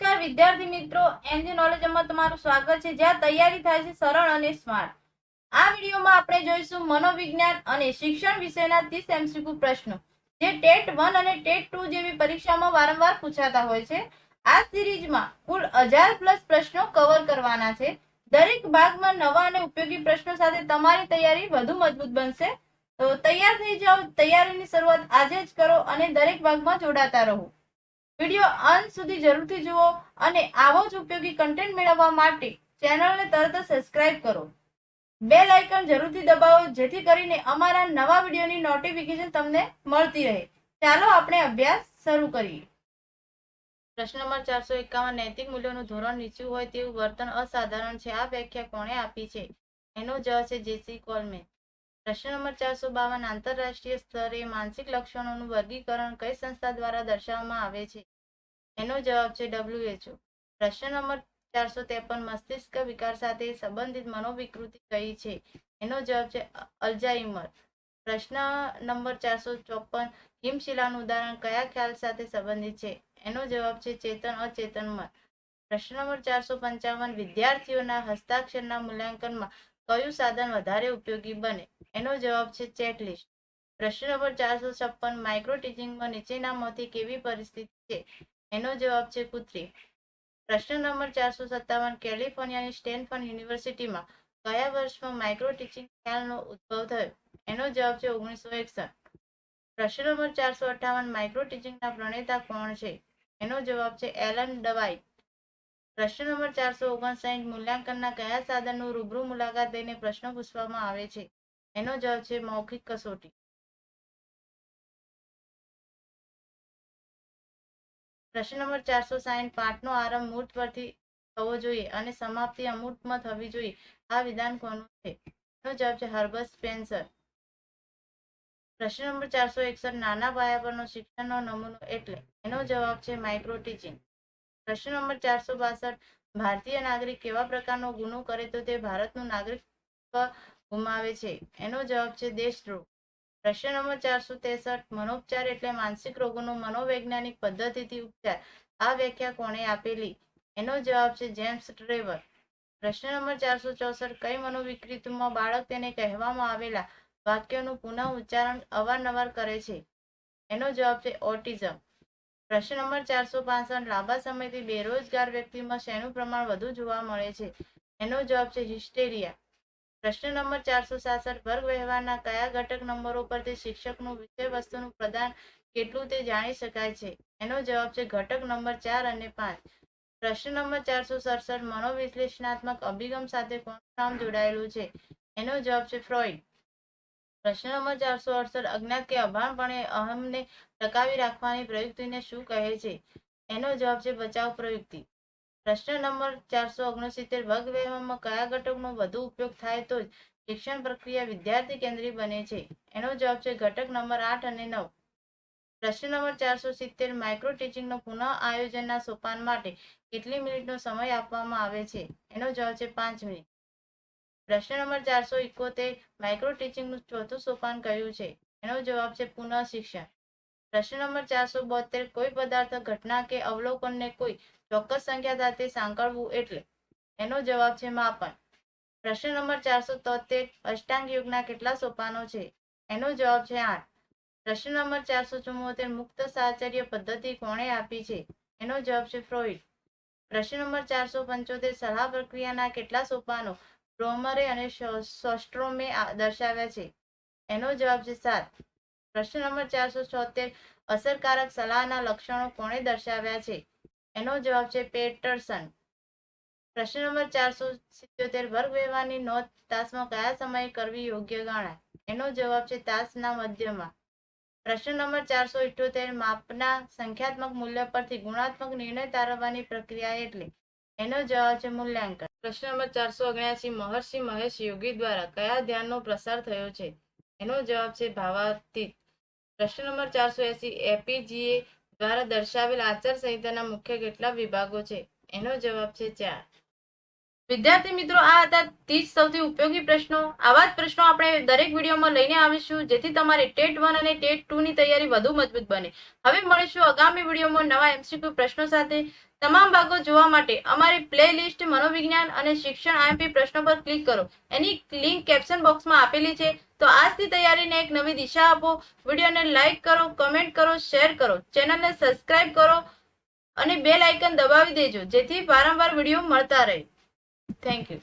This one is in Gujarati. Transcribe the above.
નમસ્કાર, વિદ્યાર્થી મિત્રો. એનજી નોલેજમાં તમારું સ્વાગત છે. જ્યાં તૈયારી થાય છે સરળ અને સ્માર્ટ. આ વિડીયોમાં આપણે જોઈશું મનોવિજ્ઞાન અને શિક્ષણ વિષયના 30 એમસીક્યુ પ્રશ્નો, જે ટેટ વન અને ટેટ ટુ જેવી પરીક્ષામાં વારંવાર પૂછાતા હોય છે. આ સિરીઝમાં કુલ હજાર પ્લસ પ્રશ્નો કવર કરવાના છે. દરેક ભાગમાં નવા અને ઉપયોગી પ્રશ્નો સાથે તમારી તૈયારી વધુ મજબૂત બનશે. તો તૈયાર થઈ જાઓ. તૈયારીની શરૂઆત આજે જ કરો અને દરેક ભાગમાં જોડાતા રહો. વીડિયો અંત સુધી જરૂરથી જુઓ અને આવો જ ઉપયોગી કન્ટેન્ટ મેળવવા માટે ચેનલને તરત સબસ્ક્રાઇબ કરો. બેલ આઇકન જરૂરથી દબાવો, જેથી કરીને અમારા નવા વિડીયોની નોટિફિકેશન તમને મળતી રહે. ચાલો આપણે અભ્યાસ શરૂ કરીએ. પ્રશ્ન નંબર ચારસો એકાવન, નૈતિક મૂલ્યોનું ધોરણ નીચું હોય તેવું વર્તન અસાધારણ છે. આ વ્યાખ્યા કોણે આપી છે? એનો જવાબ છે જેસી કોલમે પ્રશ્ન નંબર ચારસો બાવન, આંતરરાષ્ટ્રીય સ્તરે માનસિક લક્ષણોનું વર્ગીકરણ કઈ સંસ્થા દ્વારા દર્શાવવામાં આવે છે? એનો જવાબ છે ડબ્લ્યુએચઓ પ્રશ્ન નંબર ચારસો ત્રેપન, મસ્તિષ્ક વિકાર સાથે સંબંધિત મનોવિકૃતિ કઈ છે? એનો જવાબ છે અલ્ઝાઇમર. પ્રશ્ન નંબર ચારસો ચોપન હિમશિલાનું ઉદાહરણ કયા ખ્યાલ સાથે સંબંધિત છે? એનો જવાબ છે ચેતન અચેતન મન પ્રશ્ન નંબર ચારસો પંચાવન, વિદ્યાર્થીઓના હસ્તાક્ષરના મૂલ્યાંકનમાં કયું સાધન વધારે ઉપયોગી બને? એનો જવાબ છે ચેકલિસ્ટ. પ્રશ્ન નંબર ચારસો છપ્પન માઇક્રો ટીચિંગમાં નીચેનામાંથી કેવી પરિસ્થિતિ છે? એનો જવાબ છે કૃત્રિમ. પ્રશ્ન નંબર ચારસો સત્તાવન, કેલિફોર્નિયાની સ્ટેનફર્ડ યુનિવર્સિટીમાં કયા વર્ષમાં માઇક્રો ટીચિંગ ખ્યાલનો ઉદ્ભવ થયો? એનો જવાબ છે ઓગણીસો એકસઠ. પ્રશ્ન નંબર ચારસો અઠાવન માઇક્રો ટીચિંગના પ્રણેતા કોણ છે? એનો જવાબ છે એલન ડવાઇટ પ્રશ્ન નંબર ચારસો ઓગણસાઠ, મૂલ્યાંકનના કયા સાધનનું રૂબરૂ મુલાકાત લઈને પ્રશ્નો પૂછવામાં આવે છે? એનો જવાબ છે મૌખિક કસોટી. પ્રશ્ન નંબર ચારસો સાઠ પાઠનો આરંભ મૂર્ત પરથી થવો જોઈએ અને સમાપ્તિ અમૂર્તમાં થવી જોઈએ. આ વિધાન કોનું છે? એનો જવાબ છે હર્બસ સ્પેન્સર. પ્રશ્ન નંબર ચારસો એકસઠ, નાના પાયા પરનો શિક્ષણનો નમૂનો એટલે એનો જવાબ છે માઇક્રો ટીચિંગ. પ્રશ્ન નંબર ચારસો બાસઠ, ભારતીય નાગરિક કેવા પ્રકારનો ગુનો કરે તો તે ભારતનું નાગરિકત્વ ગુમાવે છે. એનો જવાબ છે દેશદ્રોહ. પ્રશ્ન નંબર ચારસો ત્રેસઠ, મનોપચાર એટલે માનસિક રોગોનો મનોવૈજ્ઞાનિક પદ્ધતિથી ઉપચાર. આ વ્યાખ્યા કોણે આપેલી? એનો જવાબ છે જેમ્સ ટ્રેવર. પ્રશ્ન નંબર ચારસો ચોસઠ, કઈ મનોવિકૃતિમાં બાળક તેને કહેવામાં આવેલા વાક્યોનું પુનઃ ઉચ્ચારણ અવારનવાર કરે છે? એનો જવાબ છે ઓટિઝમ. પ્રશ્ન નંબર ચારસો પાસઠ, લાંબા સમયથી બેરોજગાર વ્યક્તિમાં શેનું પ્રમાણ વધુ જોવા મળે છે? એનો જવાબ છે હિસ્ટેરિયા. પ્રશ્ન નંબર ચારસો સાસઠ. વર્ગ વ્યવહારના કયા ઘટક નંબરો પરથી શિક્ષકનું વિષય વસ્તુનું પ્રદાન કેટલું તે જાણી શકાય છે? એનો જવાબ છે ઘટક નંબર ચાર અને પાંચ. પ્રશ્ન નંબર ચારસો સડસઠ. મનોવિશ્લેષણાત્મક અભિગમ સાથે કોનું નામ જોડાયેલું છે? એનો જવાબ છે ફ્રોઇડ પ્રશ્ન નંબર ચારસો અડસઠ. અજ્ઞાત કે અભાણપણે અહમને ટકાવી રાખવાની પ્રયુક્તિને શું કહે છે? એનો જવાબ છે બચાવ પ્રયુક્તિ. પ્રશ્ન નંબર ચારસો ઓગણસિત્તેર વર્ગ વ્યવહારમાં કયા ઘટકનો વધુ ઉપયોગ થાય તો શિક્ષણ પ્રક્રિયા વિદ્યાર્થી કેન્દ્રી બને છે? એનો જવાબ છે ઘટક નંબર આઠ અને નવ. પ્રશ્ન નંબર ચારસો સિત્તેર માઇક્રો ટીચિંગનો પુનઃ આયોજનના સોપાન માટે કેટલી મિનિટનો સમય આપવામાં આવે છે? એનો જવાબ છે પાંચ મિનિટ. પ્રશ્ન નંબર ચારસો ઇકોતેર માઇક્રો ટીચિંગનું ચોથું સોપાન કયું છે? એનો જવાબ છે પુનઃ શિક્ષણ. પ્રશ્ન નંબર ચારસો બોતેર, કોઈ પદાર્થ ઘટના કે અવલોકનને કોઈ ચોક્કસ સંખ્યા સાથે સાંકળવું એટલે? એનો જવાબ છે માપન. પ્રશ્ન નંબર ચારસો તોતેર, અષ્ટાંગ યુગના કેટલા સોપાનો છે? એનો જવાબ છે આઠ. પ્રશ્ન નંબર ચારસો ચુમ્મોતેર મુક્ત સાહચર્ય પદ્ધતિ કોણે આપી છે? એનો જવાબ છે ફ્રોઇડ પ્રશ્ન નંબર ચારસો પંચોતેર, સલાહ પ્રક્રિયાના કેટલા સોપાનો બ્રોમરે અને સોસ્ટ્રોમે દર્શાવ્યા છે? એનો જવાબ છે સાત. પ્રશ્ન નંબર ચારસો છોતેર, અસરકારક સલાહના લક્ષણો કોણે દર્શાવ્યા છે? એનો જવાબ છે પેટરસન. પ્રશ્ન નંબર ચારસો સિત્યોતેર વર્ગ વ્યવહારની નોંધ તાસમાં કયા સમયે કરવી યોગ્ય ગણાય? એનો જવાબ છે તાસના મધ્યમાં. પ્રશ્ન નંબર ચારસો ઇઠ્યોતેર, માપના સંખ્યાત્મક મૂલ્ય પરથી ગુણાત્મક નિર્ણય તારવવાની પ્રક્રિયા એટલે? એનો જવાબ છે મૂલ્યાંકન. પ્રશ્ન નંબર ચારસો ઓગણ્યાસી, મહર્ષિ મહેશ યોગી દ્વારા કયા ધ્યાનનો પ્રસાર થયો છે? એનો જવાબ છે ભાવાતીત. પ્રશ્ન નંબર ચારસો એસી, એપીજીએ દ્વારા દર્શાવેલ આચાર સંહિતાના મુખ્ય કેટલા વિભાગો છે? એનો જવાબ છે ચાર. વિદ્યાર્થી મિત્રો, આ હતા ત્રીસ સૌથી ઉપયોગી પ્રશ્નો. આવા જ પ્રશ્નો આપણે દરેક વિડીયોમાં લઈને આવીશું, જેથી તમારી ટેટ વન અને ટેટ ટુ ની તૈયારી વધુ મજબૂત બને. હવે મળીશું આગામી વિડીયોમાં નવા એમસીક્યુ પ્રશ્નો સાથે. તમામ ભાગો જોવા માટે અમારી પ્લે લિસ્ટ મનોવિજ્ઞાન અને શિક્ષણ આઈએમપી પ્રશ્નો પર ક્લિક કરો. એની લિંક કેપ્શન બોક્સમાં આપેલી છે. તો આજથી તૈયારીને એક નવી દિશા આપો. વિડીયોને લાઇક કરો, કમેન્ટ કરો, શેર કરો. ચેનલને સબસ્ક્રાઇબ કરો અને બેલ આઇકન દબાવી દેજો, જેથી વારંવાર વીડિયો મળતા રહે. Thank you.